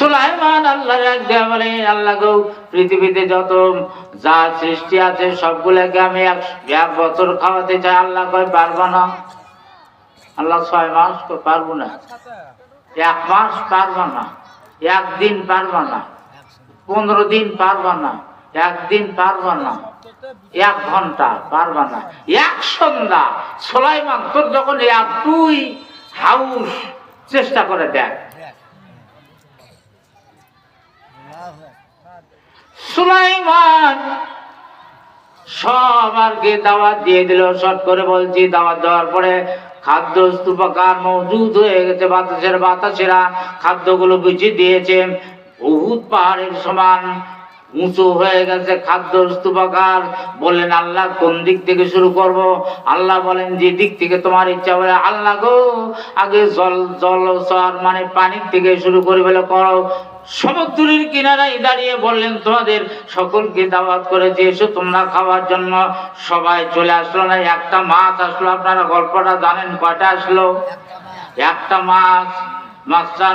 সুলাইমান আল্লাহর এক দেয়া বলে আল্লাহ পৃথিবীতে যত যা সৃষ্টি আছে সবগুলোকে আমি এক এক বছর খাওয়াতে চাই। আল্লাহ কয়, পারব না। আল্লাহ ছয় মাস কয়, পারব না। এক মাস পারব না। একদিন পারব না। পনেরো দিন পারব না। একদিন পারব না। এক ঘণ্টা পারবা না। এক সন্ধ্যা। সোলাইমান তোর যখন এক তুই হাউস চেষ্টা করে দেখ সুলাইমান। সব আর কি দাওয়াত দিয়ে দিল শর্ট করে বলছি, দাওয়াত দেওয়ার পরে খাদ্য স্তূপাকার মজুদ হয়ে গেছে, বাতাসের বাতাসেরা খাদ্যগুলো বিছিয়ে দিয়েছে। বহুত পাহাড়ের সমান উঁচু হয়ে গেছে খাদ্য স্তূপাকার বললেন, আল্লাহ, কোন দিক থেকে শুরু করব? আল্লাহ বলেন, যে দিক থেকে তোমার ইচ্ছা বলে, আল্লাহ গো, আগে জল জল চর মানে পানির থেকে শুরু করে বলে করো। সমুদ্রের কিনারায় দাঁড়িয়ে বললেন, তোমাদের সকলকে দাওয়াত করেছে, এসো তোমরা খাওয়ার জন্য। সবাই চলে আসলো না, একটা মাছ আসলো, আপনারা গল্পটা জানেন কয়টা আসলো? একটা মাছ, মাছটা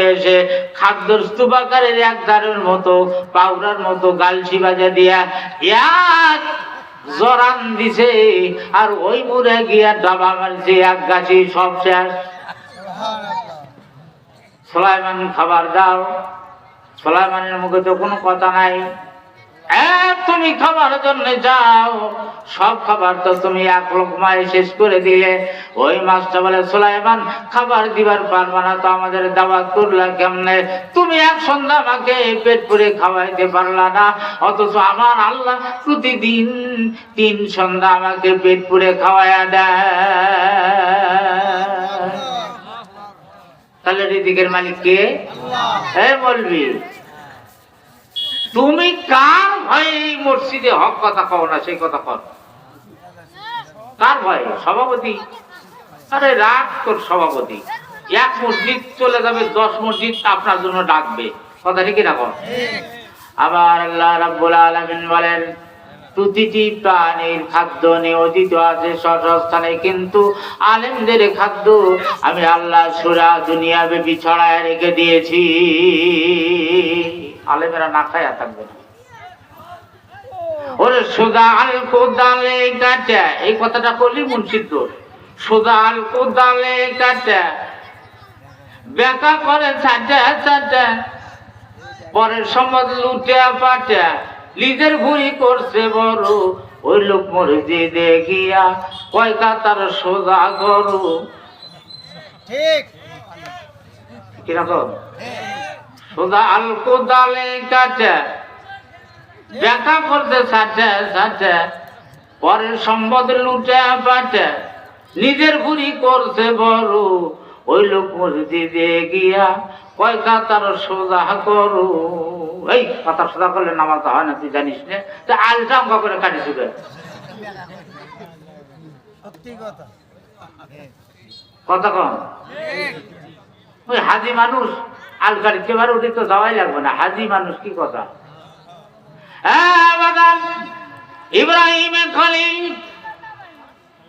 এসে খাদ্যর স্তূপাকারের এক মতো, পাউডার মতো গালসি বাজা দিয়া এক জরান দিছে, আর ওই মুড়ে গিয়া ডাবা মারছে, এক গাছি সব শেষ। সোলাইমান, খাবার দাও। সোলাইমানের মুখে তো কোনো কথা নাই। তুমি খাবার জন্য যাও। সব খাবার তো তুমি এক লোকমায় শেষ করে দিলে। ওই মাছটা বলে, সোলাইমান, খাবার দিবার পারবা না তো আমাদের দাওয়াত করলা কেমনে? তুমি এক সন্ধ্যা আমাকে পেট পুরে খাওয়াইতে পারলা না। অথচ আমার আল্লাহ প্রতিদিন তিন সন্ধ্যা আমাকে পেট পুরে খাওয়াইয়া দেয়। তাহলে রিদিকের মালিক কে? বলবি তুমি কার ভয়ে এই মসজিদে হক কথা কও না সেই কথা কর। কার ভয়ে? সভাপতি। আরে রাগ তোর সভাপতি। এক মসজিদ চলে যাবে দশ মসজিদ আপনার জন্য ডাকবে। কথা ঠিকই রাখো আবার আল্লাহ রাব্বুল আলামিন বলেন প্রতিটি প্রাণীর খাদ্য নিয়োজিত আছে স্থানে কিন্তু আলেমদের খাদ্য আমি আল্লাহ সুরা দুনিয়া ব্যাপী ছড়ায় রেখে দিয়েছি। আলেমেরা না খায়া থাকবে না। ওরে সুদা আল কোদালে কাটা, এই কথাটা করলি মুন্সিদ সুদা আল কোদালে কাটা, বেকা করে চাটা চাটা পরের সম্পদ লুটে পাটা। লিজের ভুড়ি করছে বড় ওই লোক মরে দেখিয়া কয়কা তার সোজা গরু। ঠিক। কীরকম সোজা কাটে। দেখা করতে পরের সম্পদ লুটে পাটে। নিজের ভুড়ি করছে বড় ওই লোক মসজিদে গিয়া কয় কাতার সোজা করু এই কাতার সোজা করলে নামাজ হয় না তুই জানিস না? তো আলটা অঙ্ক করে কাটিস কথা কথা কম ওই হাজি মানুষ আল কাটিতে পারে ওদের তো যাওয়াই লাগবে না হাজি মানুষ কি কথা? হ্যাঁ ইব্রাহিম খলিল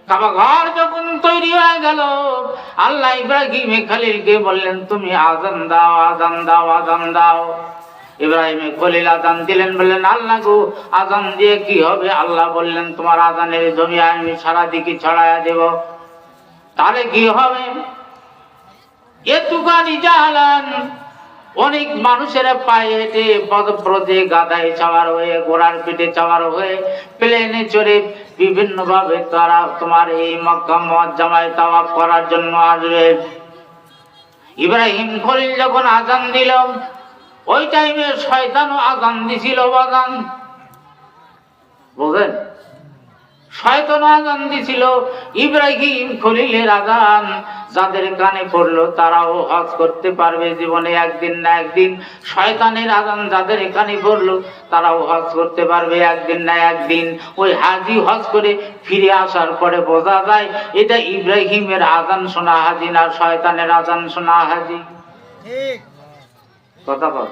কাবা ঘর যখন তৈরি হয়ে গেল আল্লাহ ইব্রাহিম খালিলকে বললেন তুমি আজান দাও আজান দাও আজান দাও। ইব্রাহিম খলিল আজান দিলেন, বললেন, আল্লাহ গো, আজান দিয়ে কি হবে? আল্লাহ বললেন, তোমার আজানের জমি আমি সারা দিকে ছড়াইয়া দেব। তাহলে কি হবে? এতুকানি জাহালান, অনেক মানুষের পায়ে হেঁটে পদব্রজে গাদায় চাওয়ার হয়ে ঘোড়ার পিঠে চাওয়ার হয়ে, প্লেনে চড়ে বিভিন্ন ভাবে তারা তোমার এই মক্কা জামায় তাওয়াফ করার জন্য আসবে। ইব্রাহিম খলিল যখন আজান দিল ওই টাইমে শয়তানও আজান দিছিল বাজান বুঝলেন? শয়তান আজান দিছিল। ইব্রাহিম খলিলের আজান যাদের কানে পড়ল, তারাও হজ করতে পারবে জীবনে একদিন না একদিন। শয়তানের আজান যাদের কানে পড়ল, তারাও হজ করতে পারবে একদিন না একদিন। ওই হাজি হজ করে ফিরে আসার পরে বোঝা যায়, এটা ইব্রাহিমের আজান শোনা হাজি না শয়তানের আজান শোনা হাজি। ঠিক। কথা বল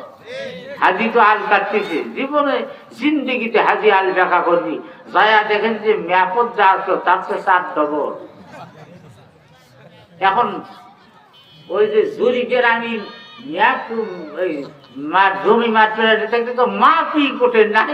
হাজি তো আল কাটতেছে। জীবনে জিন্দিগিতে হাজি আল দেখা করবি। দেখেন যে ম্যাপত যা আসলো তার তো চার ডবল। এখন ওই যে জরিপের আমি ম্যাপ জমি মাঠ দেখতে তো মাপই কোটে নাই।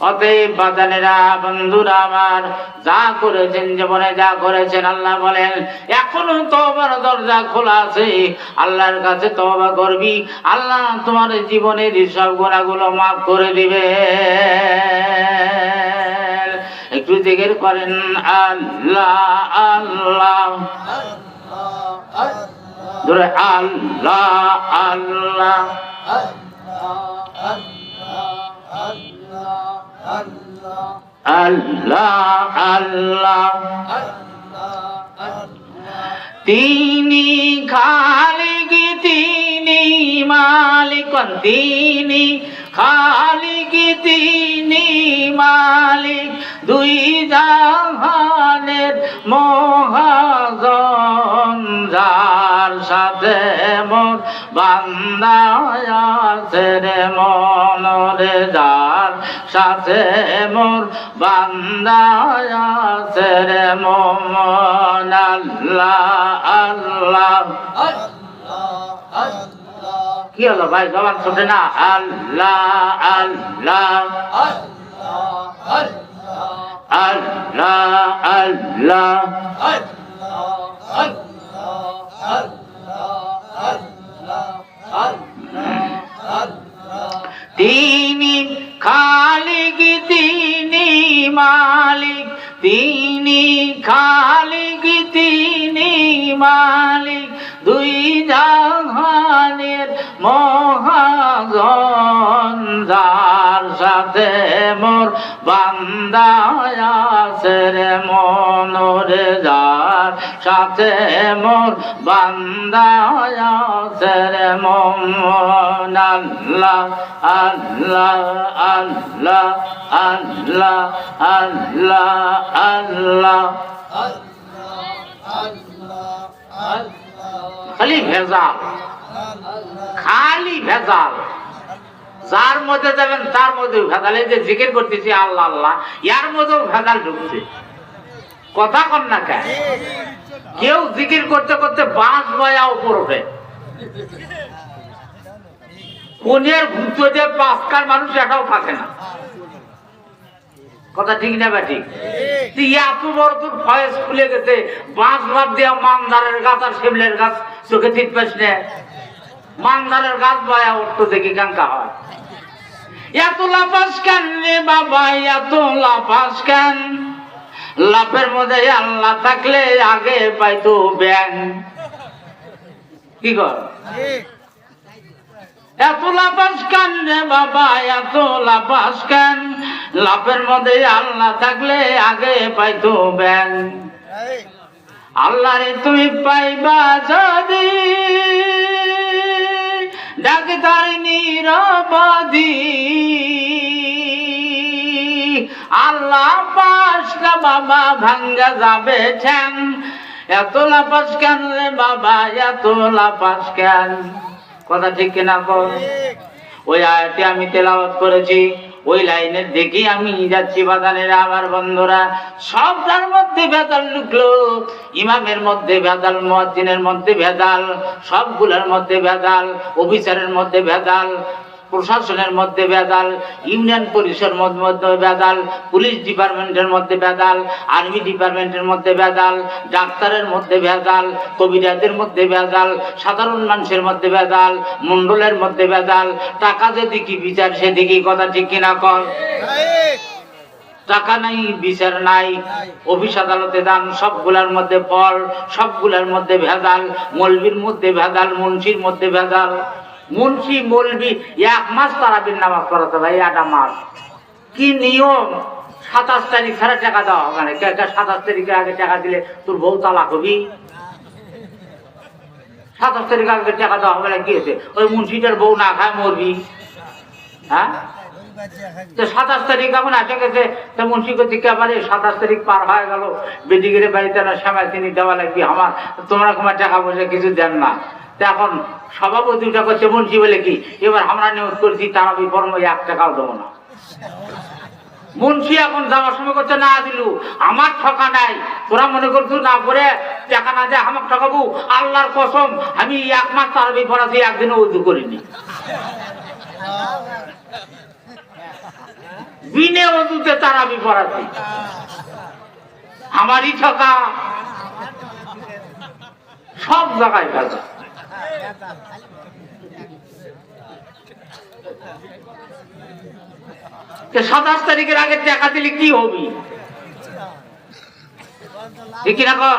অতএব বাদানেরা, বন্ধুরা আমার, যা করেছেন জীবনে যা করেছেন, আল্লাহ বলেন, এখনও তোমার দরজা খোলা আছে। আল্লাহর কাছে তবা করবি, আল্লাহ তোমার জীবনের সব গোনাগুলো মাফ করে দিবে। একটু জিজ্ঞের করেন, আল্লাহ আল্লাহ। ধরে আল্লাহ আল্লাহ আল্লাহ। আল্লাহ তিনি খালিক, তিনি মালিক, তিনি খালিক, তিনি মালিক। দুই জাহানের মহাজন, যার সাথে মোর বান্দা আছে রে মনরে যার সাথে মোর বান্দা আছে রে মন। আল্লাহ আল্লাহ। কি হলো ভাই, জবান ছোটে না? আল্লাহ আল্লাহ। আল্লাহ আল্লাহ। তিনি মালিক, দুই জাহানের মহাজন, যার সাথে মোর বান্দা আছে যার সাথে মোর বান্দা আছে রে মন। আল্লাহ আল্লাহ আল্লাহ আল্লাহ। আল্লাহ আল্লাহ। খালি ভেজাল। খালি ভেজাল। যার মধ্যে যাবেন, তার মধ্যে ভেজাল। এই যে জিকির করতেছি, আল্লাহ আল্লাহ, ইয়ার মধ্যেও ভেজাল ঢুকছে। কথা কন না কেন? কেউ জিকির করতে করতে বাঁশ বয়া উপর ওঠে। কোনের ভূত যে পাঁচকার মানুষ এটাও থাকে না। কথা ঠিক না বা ঠিক? তুই এত বড় তোর ফয়েস খুলে গেছে, বাঁশ ভাব দিয়া মানদারের গাছ আর শিমলের গাছ চোখে ঠিক পাস মানদারের গাছ বয়া উঠতো দেখি কাঙ্কা হয়। এত লাফাস কেন রে বাবা, এত লাফাস কেন? লাফের মধ্যে আল্লাহ থাকলে আগে পাইতো ব্যাং কি কর? এত লাফাস কেন রে বাবা এত লাফাস কেন? লাফের মধ্যে আল্লাহ থাকলে আগে পাইতো ব্যাং। আল্লাহ রে তুমি পাইবা যদি ডাক্তার নিরবধি। আল্লাহ পাশটা বাবা ভাঙ্গা যাবে ঠ্যাং। এত লাপাস কেন রে বাবা এত লাপাস কেন? কথা ঠিক কিনা ওই আয়াতে আমি তেলাওয়াত করেছি, ওই লাইনের দেখি আমি যাচ্ছি বাগানের আমার বন্ধুরা। সব তার মধ্যে ভেজাল ঢুকলো, ইমামের মধ্যে ভেদাল মুয়াজ্জিনের মধ্যে ভেদাল সবগুলোর মধ্যে ভেদাল অফিসারের মধ্যে ভেজাল প্রশাসনের মধ্যে ভেজাল ইউনিয়ন পরিষদের মধ্যে ভেজাল পুলিশ ডিপার্টমেন্টের মধ্যে ভেজাল আর্মি ডিপার্টমেন্টের মধ্যে ভেজাল ডাক্তারের মধ্যে ভেজাল কবিরাজের মধ্যে ভেজাল সাধারণ মানুষের মধ্যে ভেজাল মন্ডলের মধ্যে ভেজাল টাকা যেদিকে বিচার সেদিকে কথা ঠিক কিনা কর? টাকা নাই, বিচার নাই, অফিস আদালতে দান, সবগুলার মধ্যে ফল সবগুলার মধ্যে ভেজাল মলবির মধ্যে ভেজাল মুন্সির মধ্যে ভেজাল মুন্সি মলবি এক মাস তারাবির নামাজ পড়াতে ভাই একটা মাস। কি নিয়ম? সাতাশ তারিখ ছাড়া টাকা দেওয়া হবে না। কে কে সাতাশ তারিখে আগে টাকা দিলে তোর বউ তালাক হবি? সাতাশ তারিখ আগে টাকা দেওয়া হবে না, কি হয়েছে? ওই মুন্সিটার বউ না খায়, মরবি। হ্যাঁ? তো সাতাশ তারিখ এখন আসে গেছে তো মুন্সি করতে পারে সাতাশ তারিখ পার হয়ে গেল। বেদিগিরে বাড়িতে না সময় তিনি দেওয়া লাগবে আমার। তোমরা তোমার টাকা পয়সা কিছু দেন না। এখন সভাপতিটা করছে মুন্সি বলে কি? এবার আমরা নিয়োগ করছি, তারা বিফর্ম এক টাকাও দেবো না। মুন্সি এখন যাওয়ার সময় করছে না দিলু, আমার ঠকা নাই। তোরা মনে করছ না পরে টাকা না দেয় আমার ঠকাবো? আল্লাহর কসম, আমি এক মাস তার আছি একদিনও উজু করিনি। বিনে অজুতে তারা বিপর আছে আমারই ঠকা। সব জায়গায় কাজা সাতাশ তারিখের আগে টাকা দিলে কি হবি? ঠিক না কর